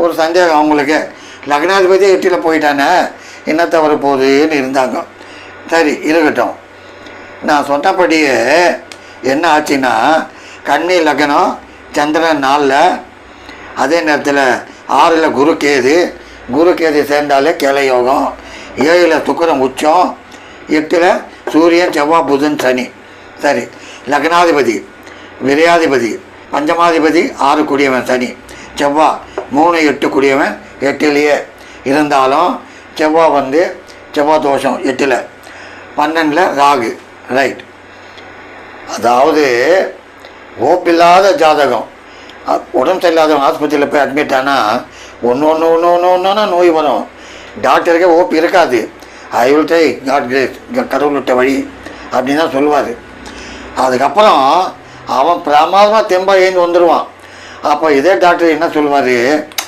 ஒரு சந்தேகம் அவங்களுக்கு. லக்னாதிபதி எட்டியில் போயிட்டானே என்ன தவறு போகுதுன்னு இருந்தாங்க. சரி இருக்கட்டும். நான் சொன்னபடியே என்ன ஆச்சுன்னா கன்னி லக்னம் சந்திரன் நாளில் அதே நேரத்தில் ஆறில் குரு கேது. குரு கேது சேர்ந்தாலே கிளை யோகம். ஏழில் சுக்கரம் உச்சம். எட்டில் சூரியன் செவ்வாய் புதன் சனி. சரி லக்னாதிபதி விரையாதிபதி பஞ்சமாதிபதி ஆறு கூடியவன் சனி. செவ்வாய் மூணு எட்டு கூடியவன் எட்டுலேயே இருந்தாலும் செவ்வாய் வந்து செவ்வாய் தோஷம் எட்டில். பன்னெண்டில் ராகு. ரைட் அதாவது ஓப்பில்லாத ஜாதகம். உடம்பு சரியில்லாதவங்க ஆஸ்பத்திரியில் போய் அட்மிட் ஆனால் ஒன்று ஒன்று ஒன்று ஒன்று ஒன்றுனா நோய் வரும். டாக்டருக்கே ஓப்பு இருக்காது. I will die God great கடவுள் விட்ட வழி அப்படின்னு தான் சொல்லுவார். அதுக்கப்புறம் அவன் பிரமாதமாக தெம்பாக எழுந்து வந்துடுவான் அப்போ இதே டாக்டர் என்ன சொல்லுவார்?